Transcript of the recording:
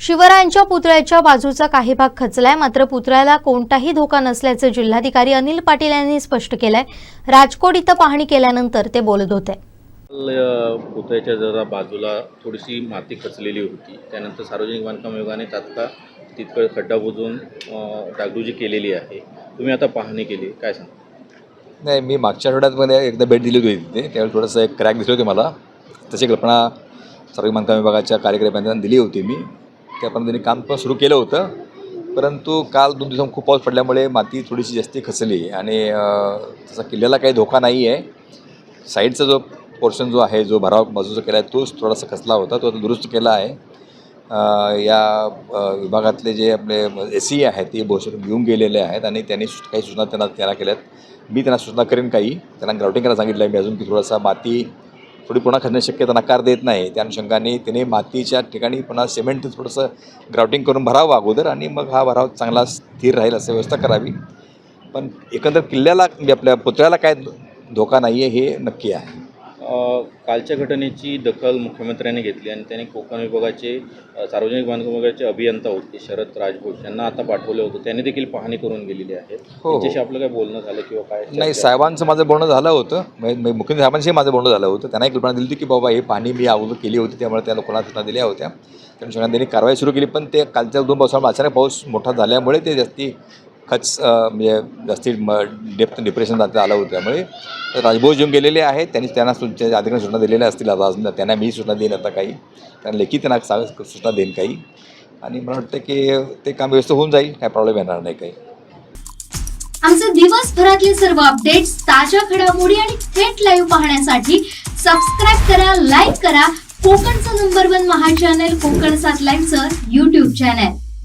शिवरायांच्या पुतळ्याच्या बाजूचा काही भाग खचलाय मात्र पुतळ्याला कोणताही धोका नसल्याचं जिल्हाधिकारी अनिल पाटील यांनी स्पष्ट केलंय. राजकोट इथं पाहणी केल्यानंतर ते बोलत होते. पुतळ्याच्या जरा बाजूला थोडीशी माती खचलेली होती त्यानंतर सार्वजनिक बांधकाम विभागाने तात्काळ तितकं खड्डा बुजवून अ, डागडुजी केलेली आहे. तुम्ही आता पाहणी केली काय सांगा नाही मी मागच्या आठवड्यातमध्ये एकदा भेट दिली होती तिथे त्यावेळी थोडंसं एक क्रॅक दिसले होते मला. तशी कल्पना सर्व बांधकाम विभागाच्या कार्यकर्त्यांना दिली होती मी. त्या त्यांनी काम पण सुरू केलं होतं. परंतु काल दोन दिवसांत खूप पाऊस पडल्यामुळे माती थोडीशी जास्ती खचली आणि तसा किल्ल्याला काही धोका नाही आहे. साईडचा जो पोर्शन जो आहे जो भराव बाजूचा केला आहे तोच थोडासा खचला होता तो आता दुरुस्त केला आहे. या विभागातले जे आपले एस सी आहेत ते बहुशेक घेऊन गेलेले आहेत आणि त्यांनी काही सूचना त्यांना त्यांना केल्यात. मी त्यांना सूचना करेन काही. त्यांना ग्राउटिंग करायला सांगितलं आहे मी अजून की थोडासा माती थोडी पुन्हा खचण्याची शक्यता नकार देत नाही. त्या अनुषंगाने तिने मातीच्या ठिकाणी पुन्हा सिमेंट थोडंसं ग्राउटिंग करून भरावं अगोदर आणि मग हा भराव चांगला स्थिर राहील असं व्यवस्था करावी. पण एकंदर किल्ल्याला म्हणजे आपल्या पुतळ्याला काय धोका नाही आहे हे नक्की आहे. कालच्या घटनेची दखल मुख्यमंत्र्यांनी घेतली आणि त्यांनी कोकण विभागाचे सार्वजनिक बांधकाम विभागाचे अभियंता होते शरद राजघोष यांना आता पाठवलं होतं. त्यांनी देखील पाहणी करून गेलेली आहे. हो. त्यांच्याशी आपलं काय बोलणं झालं किंवा काय नाही? साहेबांचं माझं बोलणं झालं होतं. मुख्यमंत्री साहेबांशी माझं बोलणं झालं होतं. त्यांना एक कल्पना दिली होती की बाबा हे पाणी मी अगोदर केली होती त्यामुळे त्या लोकांना सूचना दिल्या होत्या. त्या त्यांनी कारवाई सुरू केली पण ते कालच्या दोन पावसामुळे अचानक पाऊस मोठा झाल्यामुळे ते जास्ती खच म्हणजे जास्ती डेप्थ डिप्रेशन आलं होतं. त्यामुळे राजभोज येऊन गेलेले आहेत. त्यांनी त्यांना तुमच्या अधिकारी सूचना दिलेल्या असतील आता अजून त्यांना मी सूचना देईन आता काही. त्यांना लेखी त्यांना सांग सूचना देईन काही. आणि मला वाटतं की ते काम व्यवस्थित होऊन जाईल. काय प्रॉब्लेम येणार नाही काही. आमचे दिवसभरातले सर्व अपडेट्स ताज्या घडामोडी आणि थेट लाईव्ह पाहण्यासाठी सबस्क्राईब करा लाईक करा. कोकणचं नंबर वन महा चॅनल कोकण सात लाईव्हचं युट्यूब चॅनल